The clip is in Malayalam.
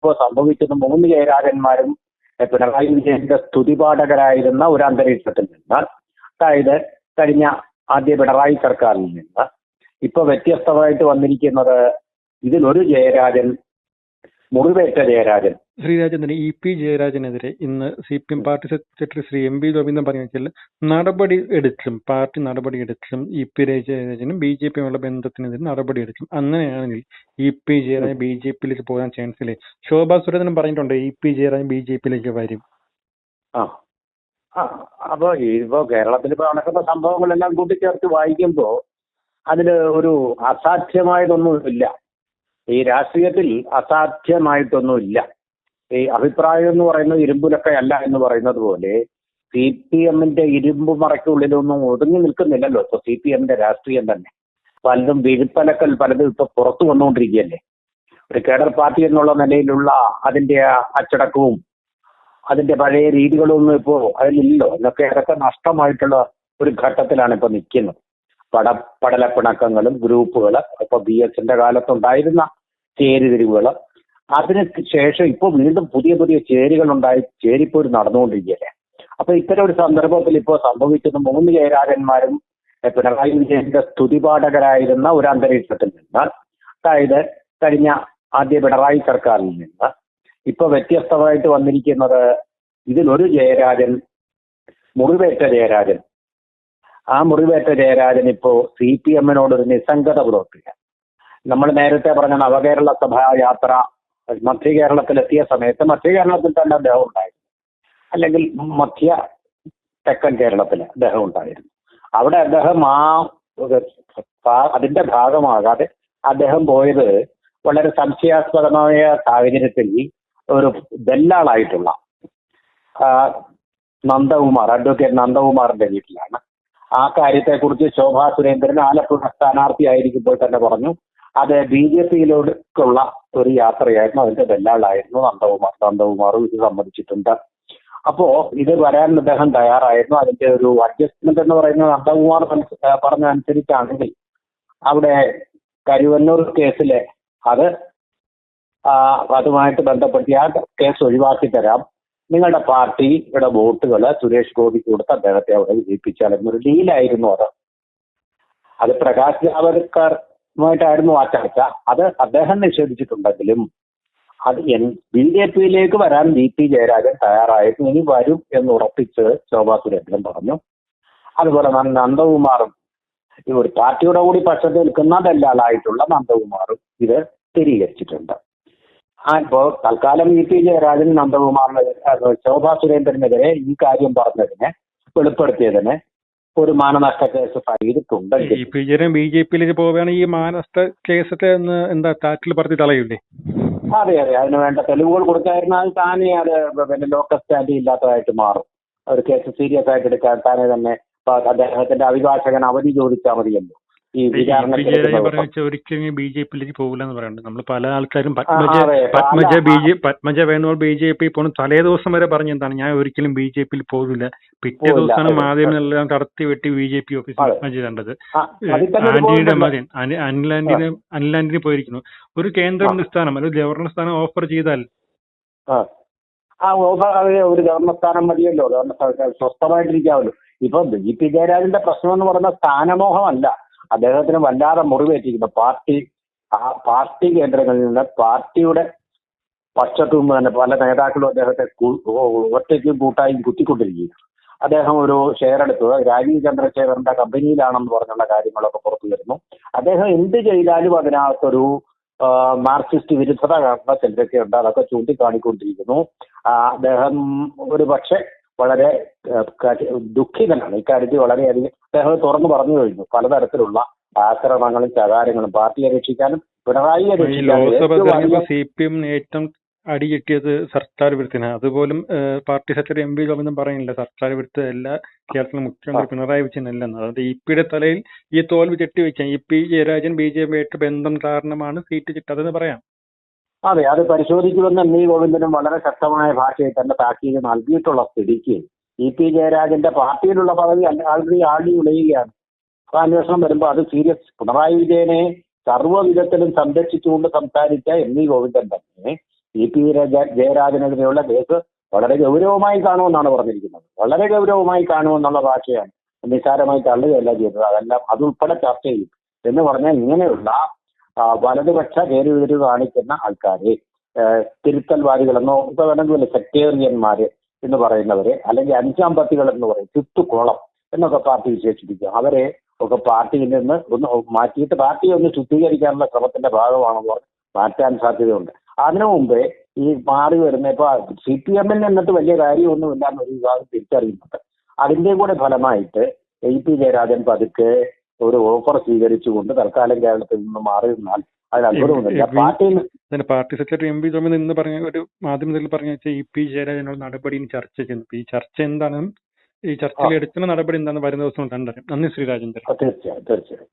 ഇപ്പോൾ സംഭവിച്ചത് മൂന്ന് ജയരാജന്മാരും പിണറായി വിജയന്റെ സ്തുതിപാഠകരായിരുന്ന ഒരു അന്തരീക്ഷത്തിൽ നിന്ന് അതായത് കഴിഞ്ഞ ആദ്യ പിണറായി സർക്കാരിൽ നിന്ന്. ഇപ്പൊ വ്യത്യസ്തമായിട്ട് വന്നിരിക്കുന്നത് ഇതിലൊരു ജയരാജൻ മുറിവേറ്റ ജയരാജൻ. ശ്രീരാജേന്ദ്രൻ ഇ പി ജയരാജനെതിരെ ഇന്ന് C P M party secretary Shri M P Govindan പറഞ്ഞു വെച്ചാൽ നടപടി എടുക്കും പാർട്ടി നടപടി എടുക്കും ഇ പി ജയരാജനും ബി ജെ പിയുമുള്ള ബന്ധത്തിനെതിരെ നടപടി എടുക്കും അങ്ങനെയാണെങ്കിൽ E P Jayarajan B J പിയിലേക്ക് പോകാൻ ചാൻസ് ഇല്ലേ? ശോഭാ സുരേന്ദ്രൻ പറഞ്ഞിട്ടുണ്ട് E P Jayarajan B J പിയിലേക്ക് വരും. ആ. അപ്പൊ ഇപ്പോ കേരളത്തിൽ ഇപ്പൊ നടക്കുന്ന സംഭവങ്ങളെല്ലാം കൂട്ടിച്ചേർത്ത് വായിക്കുമ്പോ അതിൽ ഒരു അസാധ്യമായതൊന്നുമില്ല. ഈ രാഷ്ട്രീയത്തിൽ അസാധ്യമായിട്ടൊന്നുമില്ല. ഈ അഭിപ്രായം എന്ന് പറയുന്നത് ഇരുമ്പിലൊക്കെ അല്ല എന്ന് പറയുന്നത് പോലെ സി പി എമ്മിന്റെ ഇരുമ്പ് മറയ്ക്കുള്ളിലൊന്നും ഒതുങ്ങി നിൽക്കുന്നില്ലല്ലോ. ഇപ്പൊ സി പി എമ്മിന്റെ രാഷ്ട്രീയം തന്നെ. പലതും വിഴുപ്പലക്കൽ പലതും ഇപ്പൊ പുറത്തു വന്നുകൊണ്ടിരിക്കുകയല്ലേ. ഒരു കേഡർ പാർട്ടി എന്നുള്ള നിലയിലുള്ള അതിന്റെ അച്ചടക്കവും അതിന്റെ പഴയ രീതികളൊന്നും ഇപ്പോ അതിലില്ലല്ലോ. എന്നൊക്കെ അതൊക്കെ നഷ്ടമായിട്ടുള്ള ഒരു ഘട്ടത്തിലാണ് ഇപ്പൊ നിൽക്കുന്നത്. പട പടലപ്പിണക്കങ്ങളും ഗ്രൂപ്പുകൾ ഇപ്പൊ ബി എസിന്റെ കാലത്തുണ്ടായിരുന്ന ചേരിതിരിവുകൾ അതിന് ശേഷം ഇപ്പൊ വീണ്ടും പുതിയ പുതിയ ചേരികൾ ഉണ്ടായി ചേരിപ്പോര് നടന്നുകൊണ്ടിരിക്കുകയല്ലേ? അപ്പൊ ഇത്തരം ഒരു സന്ദർഭത്തിൽ ഇപ്പോൾ സംഭവിക്കുന്ന മൂന്ന് ജയരാജന്മാരും പിണറായി വിജയന്റെ സ്തുതിപാഠകരായിരുന്ന ഒരു അന്തരീക്ഷത്തിൽ നിന്ന് അതായത് കഴിഞ്ഞ ആദ്യ പിണറായി സർക്കാരിൽ നിന്ന്. ഇപ്പൊ വ്യത്യസ്തമായിട്ട് വന്നിരിക്കുന്നത് ഇതിലൊരു ജയരാജൻ മുറിവേറ്റ ജയരാജൻ. ആ മുറിവേറ്റ ജയരാജൻ ഇപ്പോ സി പി എമ്മിനോട് ഒരു നിസ്സംഗത പുലർത്തുക നമ്മൾ നേരത്തെ പറഞ്ഞ നവകേരള സഭാ യാത്ര മധ്യ കേരളത്തിലെത്തിയ സമയത്ത് മധ്യ കേരളത്തിൽ തന്നെ അദ്ദേഹം ഉണ്ടായിരുന്നു. അല്ലെങ്കിൽ മധ്യ തെക്കൻ കേരളത്തിൽ അദ്ദേഹം ഉണ്ടായിരുന്നു. അവിടെ അദ്ദേഹം ആ അതിന്റെ ഭാഗമാകാതെ അദ്ദേഹം പോയത് വളരെ സംശയാസ്പദമായ സാഹചര്യത്തിൽ ഒരു ദല്ലാളായിട്ടുള്ള ആ, നന്ദകുമാർ അഡ്വക്കേറ്റ് നന്ദകുമാറിന്റെ വീട്ടിലാണ്. ആ കാര്യത്തെക്കുറിച്ച് ശോഭാ സുരേന്ദ്രൻ ആലപ്പുഴ സ്ഥാനാർത്ഥി ആയിരിക്കുമ്പോൾ തന്നെ പറഞ്ഞു അത് ബി ജെ പിയിലോട്ടുള്ള ഒരു യാത്രയായിരുന്നു. അതിന്റെ വെല്ലാളായിരുന്നു നന്ദകുമാർ. നന്ദകുമാറും ഇത് സമ്മതിച്ചിട്ടുണ്ട് അപ്പോ ഇത് വരാൻ അദ്ദേഹം തയ്യാറായിരുന്നു. അതിന്റെ ഒരു അഡ്ജസ്റ്റ്മെന്റ് എന്ന് പറയുന്നത് നന്ദകുമാർ പറഞ്ഞ അനുസരിച്ചാണെങ്കിൽ അവിടെ കരുവന്നൂർ കേസിലെ അത് അതുമായിട്ട് ബന്ധപ്പെട്ട് ആ കേസ് ഒഴിവാക്കി തരാം. നിങ്ങളുടെ പാർട്ടിയുടെ വോട്ടുകൾ സുരേഷ് ഗോപിക്ക് കൊടുത്ത് അദ്ദേഹത്തെ അവിടെ വിജയിപ്പിച്ചാൽ എന്നൊരു ഡീലായിരുന്നു അത്. അത് പ്രകാശ് ജാവദേക്കറുമായിട്ടായിരുന്നു ആ ചർച്ച അത് അദ്ദേഹം നിഷേധിച്ചിട്ടുണ്ടെങ്കിലും അത് എൻ ബി ജെ പിയിലേക്ക് വരാൻ ബി പി ജയരാജൻ തയ്യാറായിരുന്നു. ഇനി വരും എന്ന് ഉറപ്പിച്ച് ശോഭാ സുരേന്ദ്രൻ പറഞ്ഞു. അതുപോലെ നന്ദകുമാറും ഈ ഒരു പാർട്ടിയുടെ കൂടി പക്ഷത്ത് നിൽക്കുന്ന ദല്ലാളായിട്ടുള്ള നന്ദകുമാറും ഇത് സ്ഥിരീകരിച്ചിട്ടുണ്ട്. ആ ഇപ്പോ തൽക്കാലം ഇ പി ജയരാജൻ നന്ദകുമാറിനെതിരെ ശോഭാ സുരേന്ദ്രനെതിരെ ഈ കാര്യം പറഞ്ഞതിനെ വെളിപ്പെടുത്തിയതിന് ഒരു മാനനഷ്ട കേസ് ചെയ്തിട്ടുണ്ടെങ്കിൽ ഇ പി ബി ജെ പിയിലേക്ക് പോവുകയാണെങ്കിൽ ഈ മാനസ്ഥ കേസൊക്കെ ഒന്ന് എന്താ താറ്റിൽ പറഞ്ഞ് തളയൂലേ അതെ അതെ. അതിന് വേണ്ട തെളിവുകൾ കൊടുക്കാതിരുന്നാൽ താനേ അത് പിന്നെ ലോക്കൽ സ്റ്റാൻഡ് ഇല്ലാത്തതായിട്ട് മാറും. ഒരു കേസ് സീരിയസ് ആയിട്ട് എടുക്കാൻ താനേ തന്നെ അദ്ദേഹത്തിന്റെ അഭിഭാഷകൻ അവധി ചോദിച്ചാൽ മതിയല്ലോ. ഈ പറഞ്ഞ. വെച്ചാൽ ഒരിക്കലും ബി ജെ പിയിലേക്ക് പോകില്ല എന്ന് പറയുന്നുണ്ട് നമ്മൾ പല ആൾക്കാരും പത്മജ പത്മജ ബി ജെ പത്മജ വേണോ ബി ജെ പി പോണ. തലേ ദിവസം വരെ പറഞ്ഞു എന്താണ്? ഞാൻ ഒരിക്കലും ബി ജെ പിയിൽ പോകില്ല. പിറ്റേ ദിവസമാണ്. മാധ്യമങ്ങളെല്ലാം കടത്തി വെട്ടി ബി ജെ പി ഓഫീസിൽ. പത്മജ കണ്ടത്. ആന്റണിയുടെ. മകൻ. അനി- അനിൽ ആന്റണി അനിൽ ആന്റണി പോയിരിക്കുന്നു. ഒരു കേന്ദ്ര സ്ഥാനം ഒരു ഗവർണർ സ്ഥാനം ഓഫർ ചെയ്താൽ? ആ. ഒരു ഗവർണർ സ്ഥാനം മതിയല്ലോ. ഗവർണർ സ്വസ്ഥമായിട്ടിരിക്കാമല്ലോ. ഇപ്പൊ ബി പി ജയരാജന്റെ പ്രശ്നം എന്ന് പറയുന്ന സ്ഥാനമോഹമല്ല. അദ്ദേഹത്തിന് വല്ലാതെ മുറിവേറ്റിരിക്കുന്നു. പാർട്ടി ആ പാർട്ടി കേന്ദ്രങ്ങളിൽ നിന്ന് പാർട്ടിയുടെ പക്ഷത്തു നിന്ന് തന്നെ പല നേതാക്കളും അദ്ദേഹത്തെ ഒറ്റയ്ക്കും കൂട്ടായും കുത്തിക്കൊണ്ടിരിക്കുകയും അദ്ദേഹം ഒരു ഷെയർ എടുത്തത് രാജീവ് ചന്ദ്രശേഖരന്റെ കമ്പനിയിലാണെന്ന് പറഞ്ഞുള്ള കാര്യങ്ങളൊക്കെ പുറത്തു വരുന്നു. അദ്ദേഹം എന്ത് ചെയ്താലും അതിനകത്തൊരു മാർക്സിസ്റ്റ് വിരുദ്ധത കാണുന്ന ചിലരൊക്കെ ഉണ്ട്. അതൊക്കെ ചൂണ്ടിക്കാണിക്കൊണ്ടിരിക്കുന്നു. അദ്ദേഹം ഒരു പക്ഷെ വളരെ ദുഃഖിതനാണ്. ഇക്കാര്യത്തിൽ വളരെയധികം അദ്ദേഹം തുറന്നു പറഞ്ഞു കഴിഞ്ഞു. പലതരത്തിലുള്ള ആക്രമണങ്ങളും ചകാരങ്ങളും പാർട്ടിയെ രക്ഷിക്കാനും പിണറായിയെ രക്ഷിക്കാനും സി പി ഏറ്റവും അടി കിട്ടിയത് സർക്കാർ വിരുദ്ധന. അതുപോലും party secretary M P Govindan പറയുന്നില്ല സർക്കാർ വിരുദ്ധ എല്ലാ കേരളത്തിലെ മുഖ്യമന്ത്രി പിണറായി വിജയൻ അല്ലെന്ന്. അതായത് ഇ പിയുടെ തലയിൽ ഈ തോൽവി ചെട്ടിവെക്കാൻ E P Jayarajan B J പിയായിട്ട് ബന്ധം കാരണമാണ് സീറ്റ് കിട്ടാതെന്ന് പറയാം. അതെ അത് പരിശോധിക്കുമെന്ന് എം വി ഗോവിന്ദനും വളരെ ശക്തമായ ഭാഷയിൽ തന്നെ താക്കീത് നൽകിയിട്ടുള്ള സ്ഥിതിക്ക് ഇ പി ജയരാജന്റെ പാർട്ടിയിലുള്ള പദവി ആൾറെഡി ആടി ഉലയുകയാണ് അപ്പൊ അന്വേഷണം വരുമ്പോൾ അത് സീരിയസ് പിണറായി വിജയനെ സർവവിധത്തിലും സംരക്ഷിച്ചുകൊണ്ട് സംസാരിച്ച എം വി ഗോവിന്ദൻ തന്നെ ഇ പി രാജ- ജയരാജനെതിരെയുള്ള കേസ് വളരെ ഗൗരവമായി കാണുമെന്നാണ് പറഞ്ഞിരിക്കുന്നത്. വളരെ ഗൗരവമായി കാണുമെന്നുള്ള ഭാഷയാണ് നിസ്സാരമായി തള്ളുകയല്ല ചെയ്തത്. അതെല്ലാം അതുൾപ്പെടെ ചർച്ച ചെയ്യും. എന്ന് പറഞ്ഞാൽ ഇങ്ങനെയുള്ള വലതുപക്ഷ പേരുവിരു കാണിക്കുന്ന ആൾക്കാരെ തിരുത്തൽവാദികളെന്നോ ഇപ്പൊ വേണമെങ്കിൽ സെക്ടേറിയന്മാര് എന്ന് പറയുന്നവരെ അല്ലെങ്കിൽ അഞ്ചാം പത്തികൾ എന്ന് പറയും ചുത്തുകോളം എന്നൊക്കെ പാർട്ടി വിശേഷിപ്പിക്കും അവരെ ഒക്കെ പാർട്ടിയിൽ നിന്ന് ഒന്ന് മാറ്റിയിട്ട് പാർട്ടിയെ ഒന്ന് ശുദ്ധീകരിക്കാനുള്ള ശ്രമത്തിന്റെ ഭാഗമാണെന്ന് പറഞ്ഞ് മാറ്റാൻ സാധ്യതയുണ്ട്. അതിനു മുമ്പേ ഈ മാറി വരുന്ന ഇപ്പൊ സി പി എമ്മിൽ നിന്നിട്ട് വലിയ കാര്യമൊന്നുമില്ല എന്നൊരു വിഭാഗം തിരിച്ചറിയുന്നുണ്ട്. അതിന്റെയും കൂടെ ഫലമായിട്ട് എ പി ജയരാജൻ പതുക്കെ ഒരു ഓഫർ സ്വീകരിച്ചുകൊണ്ട് തൽക്കാലം കേരളത്തിൽ നിന്ന് മാറി നിന്നാൽ അതിന് അത്ഭുതമൊന്നുമില്ല പാർട്ടിയിൽ party secretary M P Govindan ഇന്ന് പറഞ്ഞ ഒരു മാധ്യമത്തിൽ പറഞ്ഞ വെച്ചാൽ ഇ പി ജയരാജനുള്ള നടപടി ചർച്ച ചെയ്യുന്നു. ഈ ചർച്ച എന്താണെന്നും ഈ ചർച്ചയിൽ എടുക്കുന്ന നടപടി എന്താണെന്ന് വരുന്ന ദിവസം കണ്ടറിയാം. നന്ദി ശ്രീ രാജേന്ദ്രൻ. തീർച്ചയായും തീർച്ചയായും.